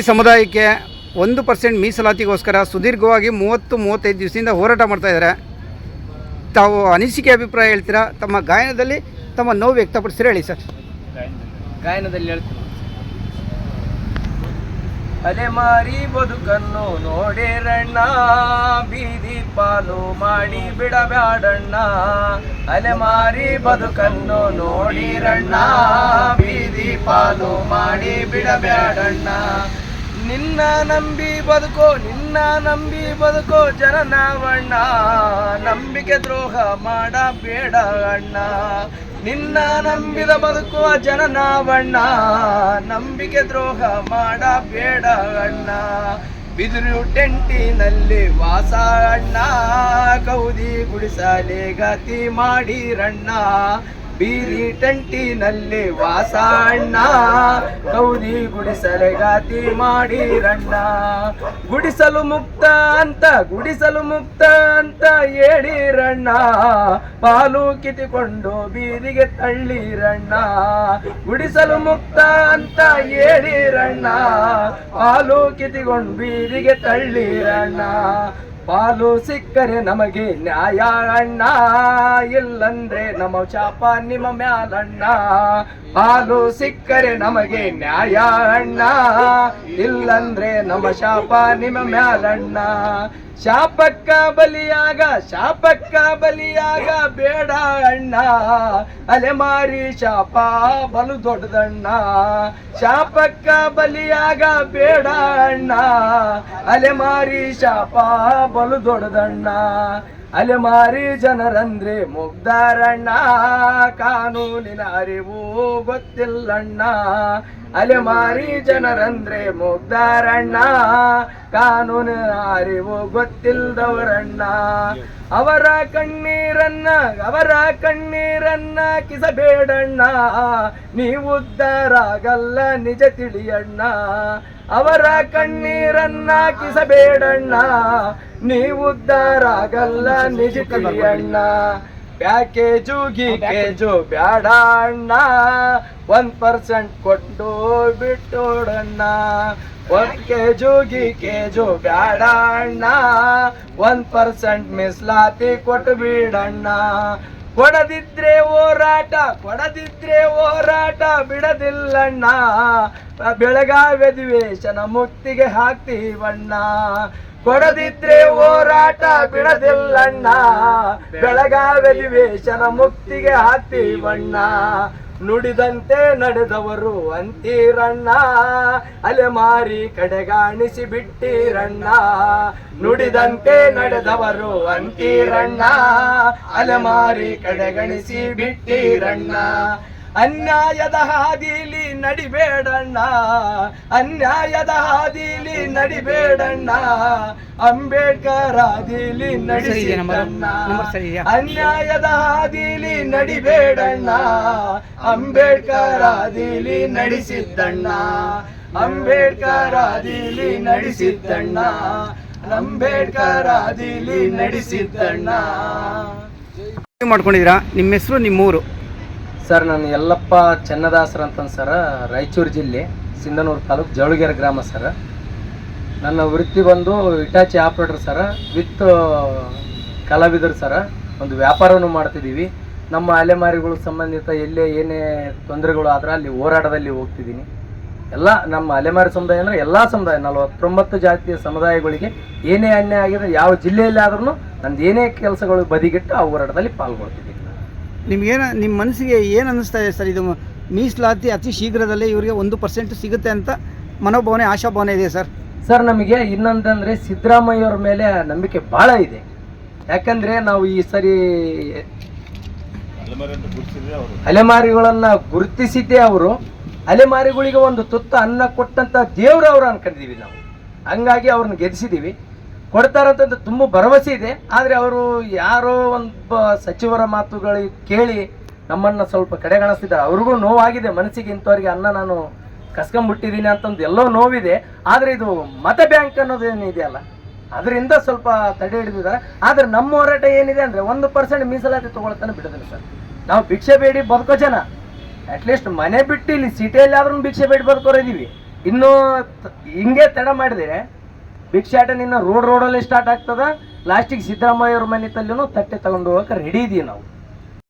ಸಮುದಾಯಕ್ಕೆ ಒಂದು ಪರ್ಸೆಂಟ್ ಮೀಸಲಾತಿಗೋಸ್ಕರ ಸುದೀರ್ಘವಾಗಿ ಮೂವತ್ತು, ಮೂವತ್ತೈದು ದಿವಸದಿಂದ ಹೋರಾಟ ಮಾಡ್ತಾ ಇದ್ದಾರೆ. ತಾವು ಅನಿಸಿಕೆ ಅಭಿಪ್ರಾಯ ಹೇಳ್ತೀರಾ? ತಮ್ಮ ಗಾಯನದಲ್ಲಿ ತಮ್ಮ ನೋವು ವ್ಯಕ್ತಪಡಿಸಿದ್ರೆ ಹೇಳಿ ಸರ್? ಗಾಯನದಲ್ಲಿ ಹೇಳ್ತೀನಿ. ಅಲೆಮಾರಿ ಬದುಕನ್ನು ನೋಡಿರಣ್ಣ ಬೀದಿ ಪಾಲು ಮಾಡಿ ಬಿಡಬ್ಯಾಡಣ್ಣ. ಅಲೆಮಾರಿ ಬದುಕನ್ನು ನೋಡಿರಣ್ಣ ಬೀದಿ ಪಾಲು ಮಾಡಿ ಬಿಡಬ್ಯಾಡಣ್ಣ. ನಿನ್ನ ನಂಬಿ ಬದುಕೋ, ನಿನ್ನ ನಂಬಿ ಬದುಕೋ ಜನನಾವಣ್ಣ ನಂಬಿಕೆ ದ್ರೋಹ ಮಾಡಬೇಡ ಅಣ್ಣ. ನಿನ್ನ ನಂಬಿದ ಬದುಕುವ ಜನ ನಾವಣ್ಣ ನಂಬಿಕೆ ದ್ರೋಹ ಮಾಡಬೇಡ ಅಣ್ಣ. ಬಿದಿರು ಟೆಂಟಿನಲ್ಲಿ ವಾಸ ಅಣ್ಣ. ಕೌದಿ ಗುಡಿಸಲೆ ಗತಿ ಮಾಡಿರಣ್ಣ. ಬೀರಿ ಟೆಂಟಿನಲ್ಲಿ ವಾಸಣ್ಣ. ಗೌರಿ ಗಾತಿ ಮಾಡಿರಣ್ಣ. ಗುಡಿಸಲು ಮುಕ್ತ ಅಂತ, ಗುಡಿಸಲು ಮುಕ್ತ ಅಂತ ಹೇಳಿರಣ್ಣ. ಪಾಲು ಕಿತಿಕೊಂಡು ಬೀದಿಗೆ ತಳ್ಳಿರಣ್ಣ. ಗುಡಿಸಲು ಮುಕ್ತ ಅಂತ ಹೇಳಿರಣ್ಣ. ಪಾಲು ಕಿತಿಕೊಂಡು ಬೀದಿಗೆ ತಳ್ಳಿರಣ್ಣ. ಪಾಲು ಸಿಕ್ಕರೆ ನಮಗೆ ನ್ಯಾಯ ಅಣ್ಣ ಇಲ್ಲಂದ್ರೆ ನಮ್ಮ ಶಾಪ ನಿಮ್ಮ ಮ್ಯಾಲಣ್ಣ. ಪಾಲು ಸಿಕ್ಕರೆ ನಮಗೆ ನ್ಯಾಯ ಅಣ್ಣ. ಇಲ್ಲಂದ್ರೆ ನಮ್ಮ ಶಾಪ ನಿಮ್ಮ ಮ್ಯಾಲಣ್ಣ. ಶಾಪಕ್ಕ ಬಲಿಯಾಗ ಶಾಪಕ್ಕ ಬಲಿಯಾಗ ಬೇಡ ಅಣ್ಣ. ಅಲೆಮಾರಿ ಶಾಪ ಬಲು ದೊಡ್ಡದಣ್ಣ. ಶಾಪಕ್ಕ ಬಲಿಯಾಗ ಬೇಡ ಅಣ್ಣ. ಅಲೆಮಾರಿ ಶಾಪ ಬಲು ದೊಡ್ಡದಣ್ಣ. ಅಲೆಮಾರಿ ಜನರಂದ್ರೆ ಮುಗ್ದಾರಣ್ಣ ಕಾನೂನಿನ ಅರಿವು ಗೊತ್ತಿಲ್ಲಣ್ಣ. ಅಲೆಮಾರಿ ಜನರಂದ್ರೆ ಮುಗ್ದಾರಣ್ಣ. ಕಾನೂನು ಅರಿವು ಗೊತ್ತಿಲ್ಲದವರಣ್ಣ ಅವರ ಕಣ್ಣೀರನ್ನ ಅವರ ಕಣ್ಣೀರನ್ನ ಕಿಸಬೇಡಣ್ಣ. ನೀವುದ್ದರಾಗಲ್ಲ, ನಿಜ ತಿಳಿಯಣ್ಣ. ಅವರ ಕಣ್ಣೀರನ್ನ ಕಿಸಬೇಡಣ್ಣ. ನೀ ಉದ್ದರಾಗಲ್ಲ ನಿಜ ತಿಳಿಯಣ್ಣ. ಪ್ಯಾಕೇಜು ಗೀಕೇಜು ಬ್ಯಾಡ ಅಣ್ಣ. ಒಂದ್ ಪರ್ಸೆಂಟ್ ಕೊಟ್ಟು ಬಿಟ್ಟೋಡಣ್ಣ. ಒಂದ್ ಕೆಜು ಗೀಕೇಜು ಬ್ಯಾಡ ಅಣ್ಣ. ಒಂದ್ ಪರ್ಸೆಂಟ್ ಮಿಸ್ಲಾತಿ ಕೊಟ್ಟು ಬಿಡಣ್ಣ. ಕೊಡದಿದ್ರೆ ಹೋರಾಟ ಕೊಡದಿದ್ರೆ ಹೋರಾಟ ಬಿಡದಿಲ್ಲಣ್ಣ. ಬೆಳಗಾವಿ ಅಧಿವೇಶನ ಮುಕ್ತಿಗೆ ಹಾಕ್ತೀವಣ್ಣ. ಕೊಡದಿದ್ರೆ ಹೋರಾಟ ಬಿಡದಿಲ್ಲಣ್ಣ. ಬೆಳಗಾವಿ ಅಧಿವೇಶನ ಮುಕ್ತಿಗೆ ಹಾಕ್ತೀವಣ್ಣ ನುಡಿದಂತೆ ನಡೆದವರು ಅಂತೀರಣ್ಣ. ಅಲೆಮಾರಿ ಕಡೆಗಾಣಿಸಿ ಬಿಟ್ಟಿರಣ್ಣ. ನುಡಿದಂತೆ ನಡೆದವರು ಅಂತೀರಣ್ಣ. ಅಲೆಮಾರಿ ಕಡೆಗಣಿಸಿ ಬಿಟ್ಟಿರಣ್ಣ. ಅನ್ಯಾಯದ ಹಾದಿಲಿ ನಡಿಬೇಡಣ್ಣ ಅನ್ಯಾಯದ ಹಾದಿಲಿ ನಡಿಬೇಡಣ್ಣ ಅಂಬೇಡ್ಕರ್ ಹಾದಿಲಿ ನಡಿಸಿದಣ್ಣ? ಅನ್ಯಾಯದ ಹಾದಿಲಿ ನಡಿಬೇಡಣ್ಣ ಅಂಬೇಡ್ಕರ್ ಹಾದಿಲಿ ನಡೆಸಿದ್ದಣ್ಣ ಅಂಬೇಡ್ಕರ್ ಹಾದಿಲಿ ನಡೆಸಿದ್ದಣ್ಣ ಅಂಬೇಡ್ಕರ್ ಹಾದಿಲಿ ನಡೆಸಿದ್ದಣ್ಣ. ಮಾಡ್ಕೊಂಡಿದ್ದೀರಾ? ನಿಮ್ಮ ಹೆಸರು ನಿಮ್ಮೂರು? ಸರ್, ನಾನು ಯಲ್ಲಪ್ಪ ಚನ್ನದಾಸರ ಅಂತಂದು ಸರ, ರಾಯಚೂರು ಜಿಲ್ಲೆ, ಸಿಂಧನೂರು ತಾಲೂಕು ಜವಳಗೆರೆ ಗ್ರಾಮ ಸರ್. ನನ್ನ ವೃತ್ತಿ ಬಂದು ಇಟಾಚಿ ಆಪ್ರೇಟರ್ ಸರ, ವಿತ್ ಕಲಾವಿದರು ಸರ. ಒಂದು ವ್ಯಾಪಾರವನ್ನು ಮಾಡ್ತಿದ್ದೀವಿ. ನಮ್ಮ ಅಲೆಮಾರಿಗಳು ಸಂಬಂಧಿತ ಎಲ್ಲೇ ಏನೇ ತೊಂದರೆಗಳು ಆದ್ರೆ ಅಲ್ಲಿ ಹೋರಾಟದಲ್ಲಿ ಹೋಗ್ತಿದ್ದೀನಿ. ಎಲ್ಲ ನಮ್ಮ ಅಲೆಮಾರಿ ಸಮುದಾಯ ಅಂದರೆ ಎಲ್ಲ ಸಮುದಾಯ, ನಲವತ್ತೊಂಬತ್ತು ಜಾತಿಯ ಸಮುದಾಯಗಳಿಗೆ ಏನೇ ಅನ್ಯಾಯ ಆಗಿದೆ ಯಾವ ಜಿಲ್ಲೆಯಲ್ಲಿ ಆದ್ರೂ ನಂದು ಏನೇ ಕೆಲಸಗಳು ಬದಿಗಿಟ್ಟು ಆ ಹೋರಾಟದಲ್ಲಿ ಪಾಲ್ಗೊಳ್ತಿದ್ದೀನಿ. ನಿಮ್ಗೇನು ನಿಮ್ಮ ಮನಸ್ಸಿಗೆ ಏನು ಅನ್ನಿಸ್ತಾ ಇದೆ ಸರ್? ಇದು ಮೀಸಲಾತಿ ಅತಿ ಶೀಘ್ರದಲ್ಲೇ ಇವರಿಗೆ ಒಂದು ಪರ್ಸೆಂಟ್ ಸಿಗುತ್ತೆ ಅಂತ ಮನೋಭಾವನೆ, ಆಶಾಭಾವನೆ ಇದೆ ಸರ್? ಸರ್, ನಮಗೆ ಇನ್ನೊಂದಂದರೆ ಸಿದ್ದರಾಮಯ್ಯವ್ರ ಮೇಲೆ ನಂಬಿಕೆ ಭಾಳ ಇದೆ. ಯಾಕಂದರೆ ನಾವು ಈ ಸರಿ ಅಲೆಮಾರಿಗಳನ್ನು ಗುರುತಿಸಿದ್ದೇ ಅವರು. ಅಲೆಮಾರಿಗಳಿಗೆ ಒಂದು ತುತ್ತ ಅನ್ನ ಕೊಟ್ಟಂತ ದೇವ್ರು ಅವ್ರು ಅನ್ಕೊಂಡಿದೀವಿ ನಾವು. ಹಂಗಾಗಿ ಅವ್ರನ್ನ ಗೆಲ್ಲಿಸಿದೀವಿ ಕೊಡ್ತಾರಂತ ತುಂಬ ಭರವಸೆ ಇದೆ. ಆದರೆ ಅವರು ಯಾರೋ ಒಂದು ಸಚಿವರ ಮಾತುಗಳಿಗೆ ಕೇಳಿ ನಮ್ಮನ್ನು ಸ್ವಲ್ಪ ಕಡೆಗಣಿಸ್ತಿದ್ದಾರೆ ಅವ್ರಿಗೂ ನೋವಾಗಿದೆ. ಮನಸ್ಸಿಗೆ ಇಂಥವ್ರಿಗೆ ಅನ್ನ ನಾನು ಕಸ್ಕೊಂಬಿಟ್ಟಿದ್ದೀನಿ ಅಂತಂದು ಎಲ್ಲೋ ನೋವಿದೆ. ಆದರೆ ಇದು ಮತ ಬ್ಯಾಂಕ್ ಅನ್ನೋದೇನಿದೆಯಲ್ಲ ಅದರಿಂದ ಸ್ವಲ್ಪ ತಡೆ ಹಿಡಿದಿದ್ದಾರೆ. ಆದ್ರೆ ನಮ್ಮ ಹೋರಾಟ ಏನಿದೆ ಅಂದರೆ ಒಂದು ಪರ್ಸೆಂಟ್ ಮೀಸಲಾತಿ ತೊಗೊಳ್ತಾನೆ ಬಿಡೋದಿಲ್ಲ ಸರ್. ನಾವು ಭಿಕ್ಷೆ ಬೇಡಿ ಬದುಕೋ ಜನ. ಅಟ್ಲೀಸ್ಟ್ ಮನೆ ಬಿಟ್ಟು ಇಲ್ಲಿ ಸಿಟಿಯಲ್ಲಿ ಆದ್ರೂ ಭಿಕ್ಷೆ ಬೇಡಿ ಬದುಕೋರಿದ್ದೀವಿ ಇನ್ನೂ ಹಿಂಗೆ ತಡ ಮಾಡಿದ್ರೆ ಭಿಕ್ಷಾಟನೆ ನಿನ್ನ ರೋಡ್ ರೋಡಲ್ಲಿ ಸ್ಟಾರ್ಟ್ ಆಗ್ತದ. ಲಾಸ್ಟಿಗೆ ಸಿದ್ದರಾಮಯ್ಯ ಅವ್ರ ಮನೆ ತಲ್ಲಿನೂ ತಟ್ಟೆ ತಗೊಂಡು ಹೋಗಕ್ಕೆ ರೆಡಿ ಇದೀವಿ ನಾವು.